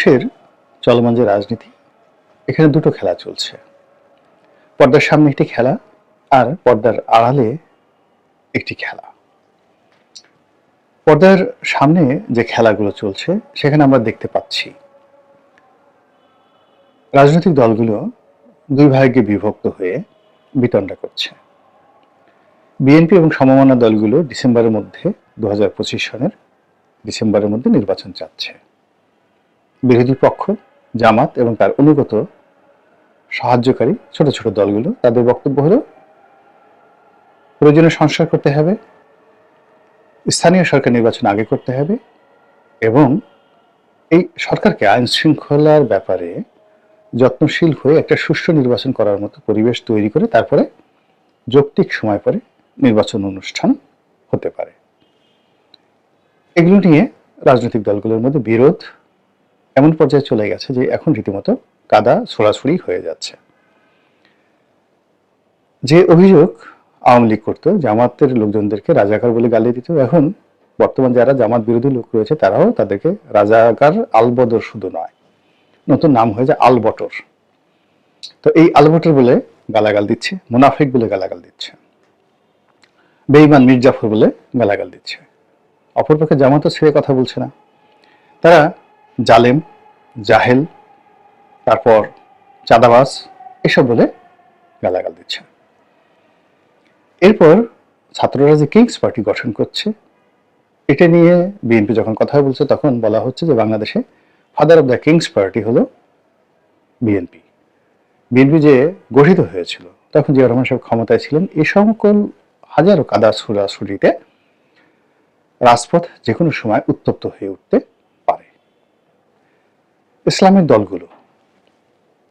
বাংলাদেশের চলমান যে রাজনীতি, এখানে দুটো খেলা চলছে। পর্দার সামনে একটি খেলা আর পর্দার আড়ালে একটি খেলা। পর্দার সামনে যে খেলাগুলো চলছে, সেখানে আমরা দেখতে পাচ্ছি রাজনৈতিক দলগুলো দুই ভাগে বিভক্ত হয়ে বিতণ্ডা করছে। বিএনপি এবং সমমনা দলগুলো ডিসেম্বরের মধ্যে দু হাজার পঁচিশ সনের ডিসেম্বরের মধ্যে নির্বাচন চাচ্ছে। বিরোধী পক্ষ, জামাত এবং তার অনুগত সাহায্যকারী ছোট ছোট দলগুলো, তাদের বক্তব্য হলো প্রয়োজনীয় সংস্কার করতে হবে, স্থানীয় সরকার নির্বাচন আগে করতে হবে এবং এই সরকারকে আইন শৃঙ্খলার ব্যাপারে যত্নশীল হয়ে একটা সুষ্ঠু নির্বাচন করার মতো পরিবেশ তৈরি করে তারপরে যৌক্তিক সময় পরে নির্বাচন অনুষ্ঠান হতে পারে। এগুলো নিয়ে রাজনৈতিক দলগুলোর মধ্যে বিরোধ এমন পর্যায়ে চলে গেছে যে এখন রীতিমতো কাদা ছোড়াছুড়ি হয়ে যাচ্ছে। যে অভিযোগ আওয়ামী লীগ করতো, জামাতের লোকজনদেরকে রাজাকার বলে গালি দিত, এখন বর্তমান যারা জামাত বিরোধী লোক রয়েছে, তারাও তাদেরকে রাজাকার আলবদর শুধু নয়, নতুন নাম হয়ে যায় আলবটর। তো এই আলবটর বলে গালাগাল দিচ্ছে, মুনাফিক বলে গালাগাল দিচ্ছে বেইমান মির্জাফর বলে গালাগাল দিচ্ছে। অপরপক্ষে জামাতও ছেড়ে কথা বলছে না। তারা জালেম, জাহেল, তারপর চাঁদাবাজ, এসব বলে গালাগাল দিচ্ছে। এরপর ছাত্ররা যে কিংস পার্টি গঠন করছে, এটা নিয়ে বিএনপি যখন কথা বলছে, তখন বলা হচ্ছে যে বাংলাদেশে father of the kings party হলো বিএনপি। বিএনপি যে গঠিত হয়েছিল, তখন জিয়া রহমান সাহেব ক্ষমতায় ছিলেন এই সকল হাজারো কাদা ছুড়াছুড়িতে রাজপথ যে কোনো সময় উত্তপ্ত হয়ে উঠতে ইসলামের দলগুলো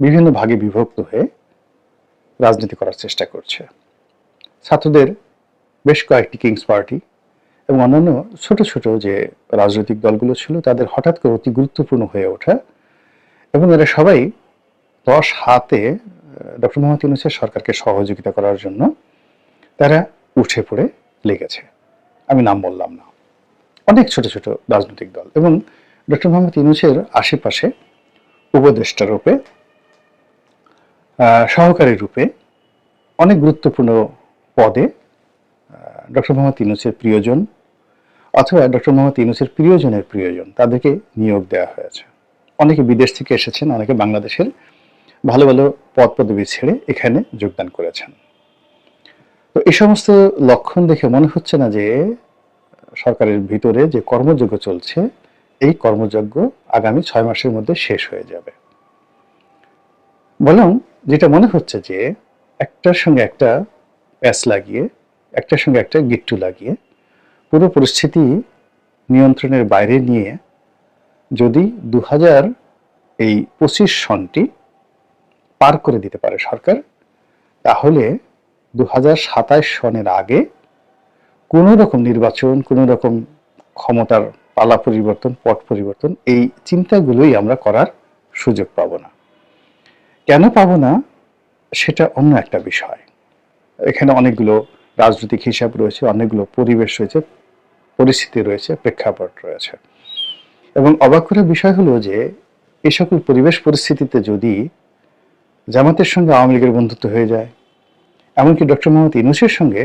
বিভিন্ন ভাগে বিভক্ত হয়ে রাজনীতি করার চেষ্টা করছে। ছাত্রদের বেশ কয়েকটি কিংস পার্টি এবং অন্যান্য ছোট ছোট যে রাজনৈতিক দলগুলো ছিল, তাদের হঠাৎ করে অতি গুরুত্বপূর্ণ হয়ে ওঠা এবং এরা সবাই দশ হাতে ডক্টর মোহাম্মদ ইউনুসের সরকারকে সহযোগিতা করার জন্য তারা উঠে পড়ে লেগেছে। আমি নাম বললাম না। অনেক ছোট ছোট রাজনৈতিক দল এবং ডক্টর মোহাম্মদ ইউনুসের আশেপাশে উপদেষ্টা রূপে সহকারী রূপে অনেক গুরুত্বপূর্ণ পদে ডক্টর মোহাম্মদ ইউনুসের প্রিয়জন অথবা ডক্টর মোহাম্মদ ইউনুসের প্রিয়জনের প্রিয়জন তাদেরকে নিয়োগ দেওয়া হয়েছে। অনেকে বিদেশ থেকে এসেছেন, অনেকে বাংলাদেশের ভালো ভালো পদ পদবি ছেড়ে এখানে যোগদান করেছেন। তো এই সমস্ত লক্ষণ দেখে মনে হচ্ছে না যে সরকারের ভিতরে যে কর্মযজ্ঞ চলছে এই কর্মযজ্ঞ আগামী ছয় মাসের মধ্যে শেষ হয়ে যাবে। বরং যেটা মনে হচ্ছে যে, একটার সঙ্গে একটা প্যাচ লাগিয়ে, একটার সঙ্গে একটা গিট্টু লাগিয়ে, পুরো পরিস্থিতি নিয়ন্ত্রণের বাইরে নিয়ে যদি দু হাজার এই পঁচিশ সনটি পার করে দিতে পারে সরকার, তাহলে দু হাজার সাতাশ সনের আগে কোনো রকম নির্বাচন, কোনো রকম ক্ষমতার পালা পরিবর্তন, পট পরিবর্তন, এই চিন্তাগুলোই আমরা করার সুযোগ পাব না। কেন পাব না? সেটা অন্য একটা বিষয়। এখানে অনেকগুলো রাজনৈতিক হিসাব রয়েছে, অনেকগুলো পরিবেশ রয়েছে, পরিস্থিতি রয়েছে, প্রেক্ষাপট রয়েছে। এবং অবাক করার বিষয় হলো যে এই সকল পরিবেশ পরিস্থিতিতে যদি জামাতের সঙ্গে আওয়ামী লীগের বন্ধুত্ব হয়ে যায়, এমনকি ডক্টর মোহাম্মদ ইনুসের সঙ্গে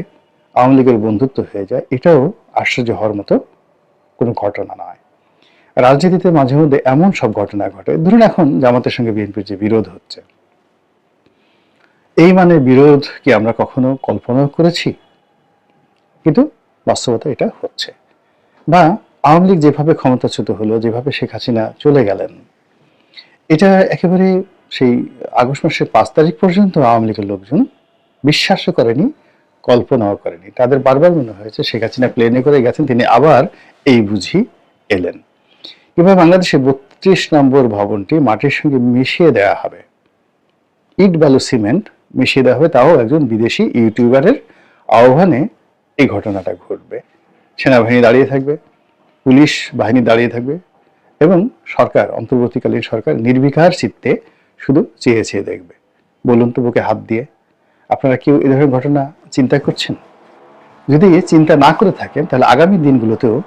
আওয়ামী লীগের বন্ধুত্ব হয়ে যায়, এটাও আশ্চর্য হওয়ার মতো কোনো ঘটনা নয়। রাজনীতিতে মাঝে মধ্যে এমন সব ঘটনা ঘটে। ধরুন এখন জামাতের সঙ্গে বিএনপির যে বিরোধ হচ্ছে। এই মানে বিরোধ কি আমরা কখনো কল্পনা করেছি? কিন্তু বাস্তবতা এটা হচ্ছে। বা আওয়ামী লীগ যেভাবে ক্ষমতাচ্যুত হলো, যেভাবে শেখ হাসিনা চলে গেলেন, এটা একেবারে সেই আগস্ট মাসের পাঁচ তারিখ পর্যন্ত আওয়ামী লীগের লোকজন বিশ্বাসও করেনি কল্পনাও করেনি। তাদের বারবার মনে হয়েছে শেখ হাসিনা প্লেনে করে গেছেন, তিনি আবার এই বুঝি এলেন। কিংবা বাংলাদেশে বত্রিশ নম্বর ভবনটি মাটির সঙ্গে মিশিয়ে দেওয়া হবে। ইট বালু সিমেন্ট মিশিয়ে দেওয়া হবে, তাও একজন বিদেশি ইউটিউবারের আহ্বানে এই ঘটনাটা ঘটবে। সেনাবাহিনী দাঁড়িয়ে থাকবে, পুলিশ বাহিনী দাঁড়িয়ে থাকবে এবং সরকার, অন্তর্বর্তীকালীন সরকার নির্বিকার চিত্তে শুধু চেয়ে চেয়ে দেখবে। বলুন তো, বুকে হাত দিয়ে। আপনারা কেউ এ ধরনের ঘটনা চিন্তা করছেন? যদি চিন্তা না করে থাকেন, তাহলে আগামী দিনগুলোতেও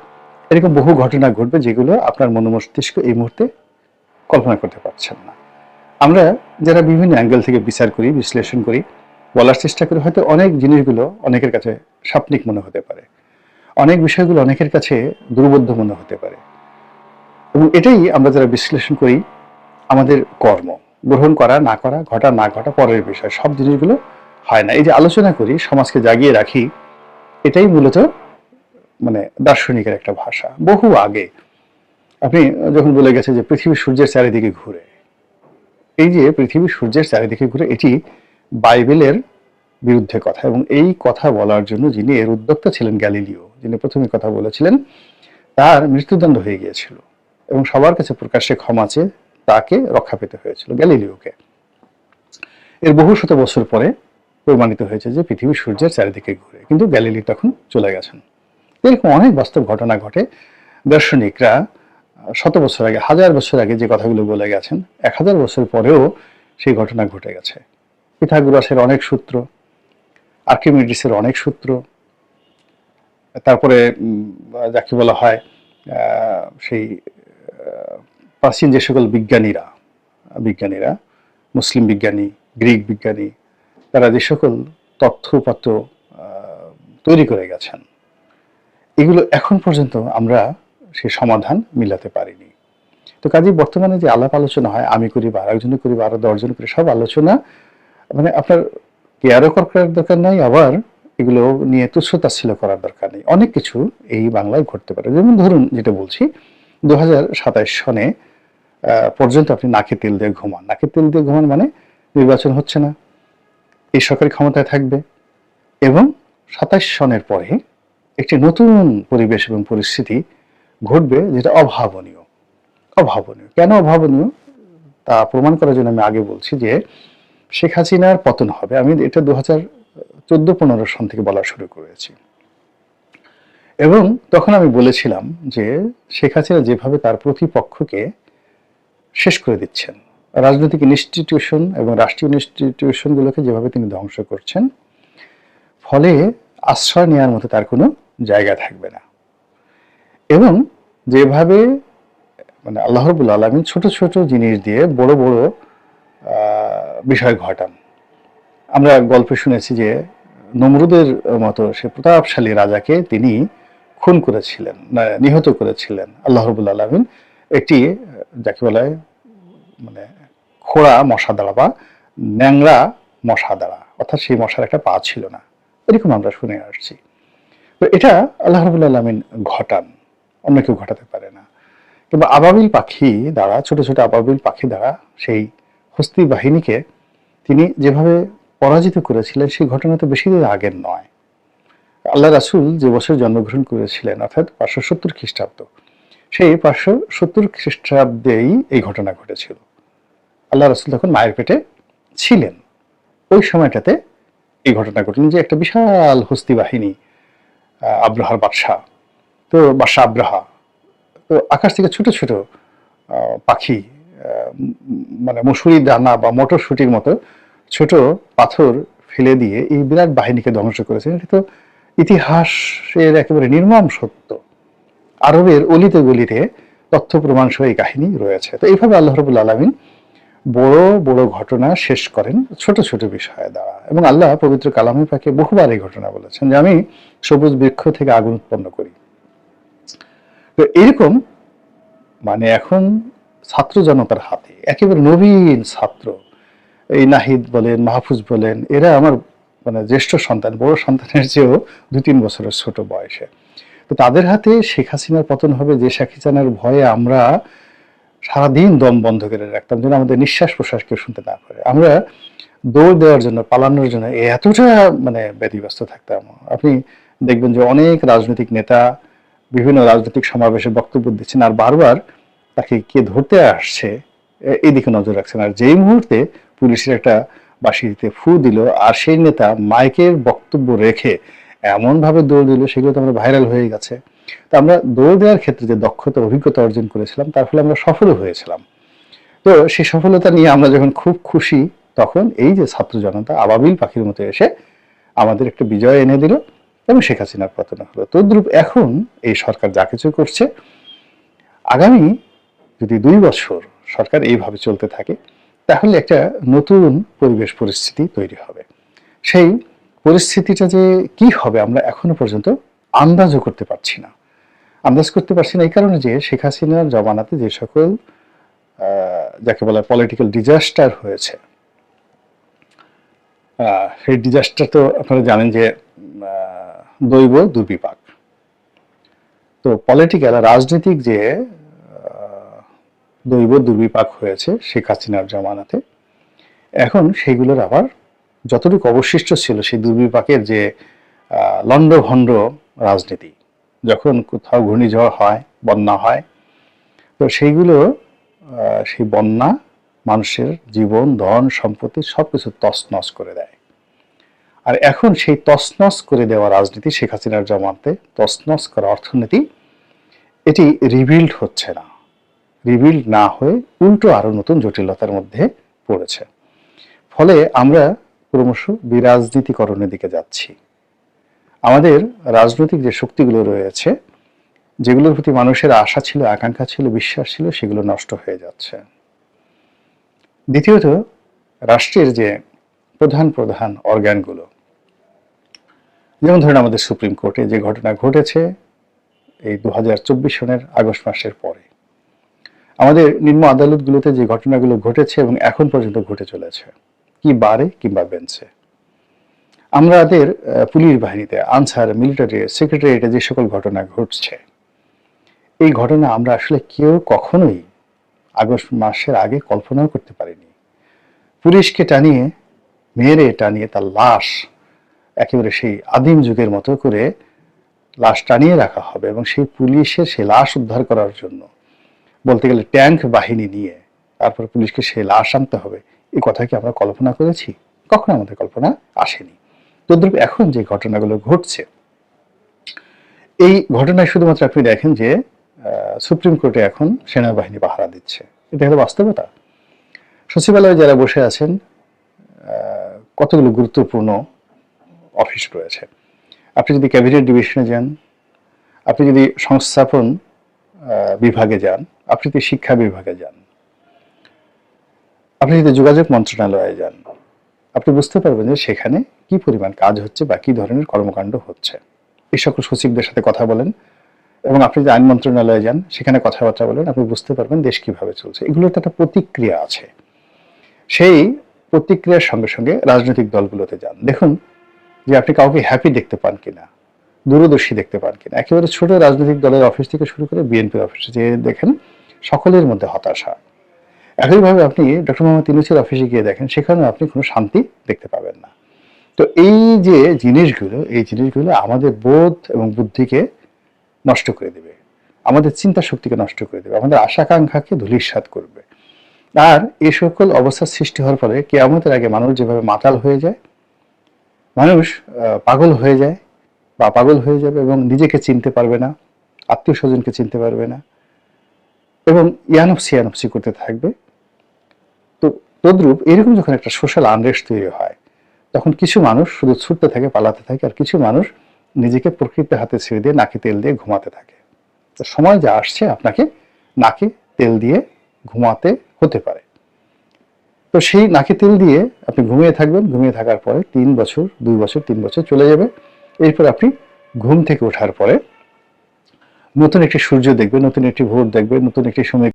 এরকম বহু ঘটনা ঘটবে যেগুলো আপনার মনোমস্তিষ্ক এই মুহূর্তে কল্পনা করতে পারছেন না। আমরা যারা বিভিন্ন অ্যাঙ্গেল থেকে বিচার করি, বিশ্লেষণ করি, বলার চেষ্টা করি, হয়তো অনেক জিনিসগুলো অনেকের কাছে সাপনিক মনে হতে পারে। অনেক বিষয়গুলো অনেকের কাছে দুর্বোধ্য মনে হতে পারে। এবং এটাই আমরা যারা বিশ্লেষণ করি, আমাদের কর্ম। গ্রহণ করা, না করা, ঘটা, না ঘটা, পরের বিষয়, সব জিনিসগুলো হয় না। এই যে আলোচনা করি, সমাজকে জাগিয়ে রাখি, এটাই মূলত মানে দার্শনিকের একটা ভাষা। বহু আগে আপনি যখন বলে গেছে যে পৃথিবী সূর্যের চারিদিকে ঘুরে, এই যে পৃথিবী সূর্যের চারিদিকে ঘুরে, এটি বাইবেলের বিরুদ্ধে কথা এবং এই কথা বলার জন্য যিনি এর উদ্যোক্তা ছিলেন গ্যালিলিও, যিনি প্রথমে কথা বলেছিলেন, তার মৃত্যুদণ্ড হয়ে গিয়েছিল এবং সবার কাছে প্রকাশ্যে ক্ষমা চেয়ে তাকে রক্ষা পেতে হয়েছিল গ্যালিলিওকে। এর বহু শত বছর পরে প্রমাণিত হয়েছে যে পৃথিবী সূর্যের চারিদিকে ঘুরে, কিন্তু গ্যালিলি তখন চলে গেছেন। এরকম অনেক বাস্তব ঘটনা ঘটে। দার্শনিকরা শত বছর আগে, হাজার বছর আগে যে কথাগুলো বলে গেছেন, এক হাজার বছর পরেও সেই ঘটনা ঘটে গেছে। পিথাগোরাসের অনেক সূত্র, আর্কিমিডিসের অনেক সূত্র, তারপরে যাকে বলা হয় সেই প্রাচীন যে সকল বিজ্ঞানীরা বিজ্ঞানীরা, মুসলিম বিজ্ঞানী, গ্রিক বিজ্ঞানী তারা যে সকল আহ, তৈরি করে গেছেন এগুলো এখন পর্যন্ত আমরা সে সমাধান মিলাতে পারিনি। তো কাজে বর্তমানে যে আলাপ আলোচনা হয় আমি করি বা আরেকজনে করি বা আরও দশজন করি সব আলোচনা মানে আপনার কেয়ারও করার দরকার নাই আবার এগুলো নিয়ে তুচ্ছতাচ্ছিল করার দরকার নেই। অনেক কিছু এই বাংলায় ঘটতে পারে। যেমন ধরুন যেটা বলছি দু সনে পর্যন্ত আপনি নাকে তেল দিয়ে ঘুমান। নাকে তেল দিয়ে ঘুমান মানে নির্বাচন হচ্ছে না। এই সরকারি ক্ষমতায় থাকবে এবং সাতাইশ সনের পরে একটি নতুন পরিবেশ এবং পরিস্থিতি ঘটবে যেটা অভাবনীয়। অভাবনীয়। কেন অভাবনীয়? তা প্রমাণ করার জন্য আমি আগে বলছি যে শেখ হাসিনার পতন হবে। আমি এটা দু হাজার চোদ্দ পনেরো সন থেকে বলা শুরু করেছি। এবং তখন আমি বলেছিলাম যে শেখ হাসিনা যেভাবে তার প্রতিপক্ষকে শেষ করে দিচ্ছেন রাজনৈতিক ইনস্টিটিউশন এবং রাষ্ট্রীয় ইনস্টিটিউশনগুলোকে যেভাবে তিনি ধ্বংস করছেন, ফলে আশ্রয় নেওয়ার মতো তার কোনো জায়গা থাকবে না। এবং যেভাবে মানে আল্লাহ রবুল আলমী ছোট ছোট জিনিস দিয়ে বড় বড় বিষয় ঘটান। আমরা গল্পে শুনেছি যে নমরুদের মতো সে প্রতাপশালী রাজাকে তিনি খুন করেছিলেন নিহত করেছিলেন আল্লাহ রবুল আলমিন। একটি যাকে বলা হয় মানে খোড়া মশা দ্বারা বা ন্যাংরা মশা দ্বারা, অর্থাৎ সেই মশার একটা পা ছিল না। এরকম আমরা শুনে আসছি। তো এটা আল্লাহ রবুল আলমিন ঘটান। অন্য কেউ ঘটাতে পারে না। কিংবা আবাবিল পাখি দ্বারা, ছোট ছোট আবাবিল পাখি দ্বারা সেই হস্তি বাহিনীকে তিনি যেভাবে পরাজিত করেছিলেন, সেই ঘটনা তো বেশি দিন আগের নয়। আল্লাহ রাসুল যে বছর জন্মগ্রহণ করেছিলেন, অর্থাৎ পাঁচশো সত্তর খ্রিস্টাব্দ, সেই পাঁচশো সত্তর খ্রিস্টাব্দেই এই ঘটনা ঘটেছিল। আল্লাহ রসুল তখন মায়ের পেটে ছিলেন। ওই সময়টাতে এই ঘটনা ঘটলেন যে একটা বিশাল হস্তি বাহিনী আব্রাহার বাদশাহ, তো বাদশাহ আব্রাহা, তো আকাশ থেকে ছোট ছোট পাখি মানে মুসুরি দানা বা মটরশুটির মতো ছোট পাথর ফেলে দিয়ে এই বিরাট বাহিনীকে ধ্বংস করেছেন এটা তো ইতিহাসের একেবারে নির্মম সত্য। আরবের অলিতে গলিতে তথ্য প্রমাণ সহ এই কাহিনী রয়েছে। তো এইভাবে আল্লাহ রবুল আলমিন বড় বড় ঘটনা শেষ করেন ছোট ছোট বিষয়ে দ্বারা। এবং আল্লাহ পবিত্র কালামে পাকে বহুবার এই ঘটনা বলেছেন যে আমি সবুজ বৃক্ষ থেকে আগুন উৎপন্ন করি। তো এরকম মানে এখন ছাত্র জনতার হাতে, একেবারে নবীন ছাত্র, এই নাহিদ বলেন, মাহফুজ বলেন, এরা আমার মানে জ্যেষ্ঠ সন্তান, বড় সন্তানের চেয়েও দু তিন বছরের ছোট বয়সে। তো তাদের হাতে শেখ হাসিনার পতন হবে, যে শেখ হাসিনার ভয়ে আমরা সারাদিন দম বন্ধ করে রাখতাম যেন আমাদের নিঃশ্বাস প্রশ্বাস কেউ শুনতে না পারে। আমরা দৌড় দেওয়ার জন্য, পালানোর জন্য এতটা মানে ব্যতিব্যস্ত থাকতাম। আপনি দেখবেন যে অনেক রাজনৈতিক নেতা, বিভিন্ন রাজনৈতিক সমাবেশে বক্তব্য দিচ্ছেন আর বারবার তাকে কে ধরতে আসছে, এ- এই দিকে নজর রাখছেন। আর যেই মুহূর্তে পুলিশের একটা বাঁশিতে ফু দিল আর সেই নেতা মাইকের বক্তব্য রেখে এমন ভাবে দৌড় দিল, সেগুলো তো আমরা ভাইরাল হয়ে গেছে। তো আমরা দৌড় দেওয়ার ক্ষেত্রে যে দক্ষতা অভিজ্ঞতা অর্জন করেছিলাম, তার ফলে আমরা সফল হয়েছিলাম। তো সেই সফলতা নিয়ে আমরা যখন খুব খুশি, তখন এই যে ছাত্র জনতা আবাবিল পাখির মতো এসে আমাদের একটা বিজয় এনে দিল এবং শেখ হাসিনার পতন হলো। তদ্রুপ এখন এই সরকার যা কিছু করছে, আগামী যদি দুই বছর সরকার এইভাবে চলতে থাকে, তাহলে একটা নতুন পরিবেশ পরিস্থিতি তৈরি হবে। সেই পরিস্থিতিটা যে কি হবে আমরা এখনও পর্যন্ত আন্দাজও করতে পারছি না। আন্দাজ করতে পারছি না এই কারণে যে শেখ হাসিনার জমানাতে যে সকল যাকে বলা পলিটিক্যাল ডিজাস্টার হয়েছে সেই ডিজাস্টার তো আপনারা জানেন যে দৈব দুর্বিপাক। তো পলিটিক্যাল রাজনৈতিক যে দৈব দুর্বিপাক হয়েছে শেখ হাসিনার জমানাতে, এখন সেগুলোর আবার যতটুকু অবশিষ্ট ছিল সেই দুর্বিপাকের যে লণ্ডভণ্ড রাজনীতি। যখন কোথাও ঘূর্ণিঝড় হয়, বন্যা হয়, তো সেইগুলো সেই বন্যা মানুষের জীবন, ধন, সম্পত্তি সব কিছু তছনছ করে দেয়। আর এখন সেই তছনছ করে দেওয়া রাজনীতি শেখ হাসিনার জমাতে তছনছ করা অর্থনীতি, এটি রিবিল্ড হচ্ছে না। রিবিল্ড না হয়ে উল্টো আরও নতুন জটিলতার মধ্যে পড়েছে। ফলে আমরা ক্রমশ বিরাজনীতিকরণের দিকে যাচ্ছি। আমাদের রাজনৈতিক যে শক্তিগুলো রয়েছে, যেগুলোর প্রতি মানুষের আশা ছিল, আকাঙ্ক্ষা ছিল, বিশ্বাস ছিল, সেগুলো নষ্ট হয়ে যাচ্ছে। দ্বিতীয়ত, রাষ্ট্রের যে প্রধান প্রধান অর্গানগুলো যেমন ধরেন আমাদের সুপ্রিম কোর্টে যে ঘটনা ঘটেছে এই দু হাজার চব্বিশ সনের আগস্ট মাসের পরে, আমাদের নিম্ন আদালতগুলোতে যে ঘটনাগুলো ঘটেছে এবং এখন পর্যন্ত ঘটে চলেছে, কি বারে কিংবা বেঞ্চে আমাদের পুলিশ বাহিনীতে, আনসার, মিলিটারি, সেক্রেটারিয়েটে যে সকল ঘটনা ঘটছে, এই ঘটনা আমরা আসলে কেউ কখনোই আগস্ট মাসের আগে কল্পনাও করতে পারিনি। পুলিশকে টানিয়ে, মেরে টানিয়ে তার লাশ একেবারে সেই আদিম যুগের মতো করে লাশ টানিয়ে রাখা হবে এবং সেই পুলিশের সেই লাশ উদ্ধার করার জন্য বলতে গেলে ট্যাঙ্ক বাহিনী নিয়ে তারপর পুলিশকে সেই লাশ আনতে হবে। এই কথা কি আমরা কল্পনা করেছি? কখনো আমাদের কল্পনা আসেনি। তদ্রুপ এখন যে ঘটনাগুলো ঘটছে, এই ঘটনায় শুধুমাত্র আপনি দেখেন যে সুপ্রিম কোর্টে এখন সেনাবাহিনী পাহারা দিচ্ছে। এটা হলো বাস্তবতা। সচিবালয়ে যারা বসে আছেন কতগুলো গুরুত্বপূর্ণ অফিস রয়েছে। আপনি যদি ক্যাবিনেট ডিভিশনে যান, আপনি যদি সংস্থাপন বিভাগে যান, আপনি যদি শিক্ষা বিভাগে যান, আপনি যদি যোগাযোগ মন্ত্রণালয়ে যান, আপনি বুঝতে পারবেন যে সেখানে কি পরিমাণ কাজ হচ্ছে বা কি ধরনের কর্মকাণ্ড হচ্ছে? এই সকল সচিবদের সাথে কথা বলেন এবং আপনি যদি আইন মন্ত্রণালয়ে যান, সেখানে কথাবার্তা বলেন, আপনি বুঝতে পারবেন দেশ কীভাবে চলছে। এগুলোর তো একটা প্রতিক্রিয়া আছে। সেই প্রতিক্রিয়ার সঙ্গে সঙ্গে রাজনৈতিক দলগুলোতে যান। দেখুন যে আপনি কাউকে হ্যাপি দেখতে পান কিনা, দূরদর্শী দেখতে পান কিনা, একেবারে ছোট রাজনৈতিক দলের অফিস থেকে শুরু করে বিএনপির অফিসে যে দেখেন সকলের মধ্যে হতাশা। একইভাবে আপনি ডক্টর মোহাম্মদ ইউনুসের অফিসে গিয়ে দেখেন সেখানে আপনি কোনো শান্তি দেখতে পাবেন না। তো এই যে জিনিসগুলো, এই জিনিসগুলো আমাদের বোধ এবং বুদ্ধিকে নষ্ট করে দেবে। আমাদের চিন্তা শক্তিকে নষ্ট করে দেবে। আমাদের আশাকাঙ্ক্ষাকে ধূলিসাৎ করবে। আর এই সকল অবস্থার সৃষ্টি হওয়ার ফলে কেয়ামতের আগে মানুষ যেভাবে মাতাল হয়ে যায়, মানুষ পাগল হয়ে যায় বা পাগল হয়ে যাবে এবং নিজেকে চিনতে পারবে না আত্মীয় স্বজনকে চিনতে পারবে না এবং ইয়ানফসি ইয়ানফসি করতে থাকবে। তো তদ্রূপ এরকম যখন একটা সোশ্যাল আনরেস্ট তৈরি হয় তখন কিছু মানুষ শুধু ছুটতে থাকে, পালাতে থাকে আর কিছু মানুষ নিজেকে প্রকৃতির হাতে ছেড়ে দিয়ে নাকি তেল দিয়ে ঘুমাতে থাকে। তো সময় যা আসছে আপনাকে নাকে তেল দিয়ে ঘুমাতে হতে পারে। তো সেই নাকে তেল দিয়ে আপনি ঘুমিয়ে থাকবেন। ঘুমিয়ে থাকার পরে তিন বছর, দুই বছর, তিন বছর চলে যাবে। এরপর আপনি ঘুম থেকে ওঠার পরে নতুন একটি সূর্য দেখবে নতুন একটি ভোর দেখবে নতুন একটি সময়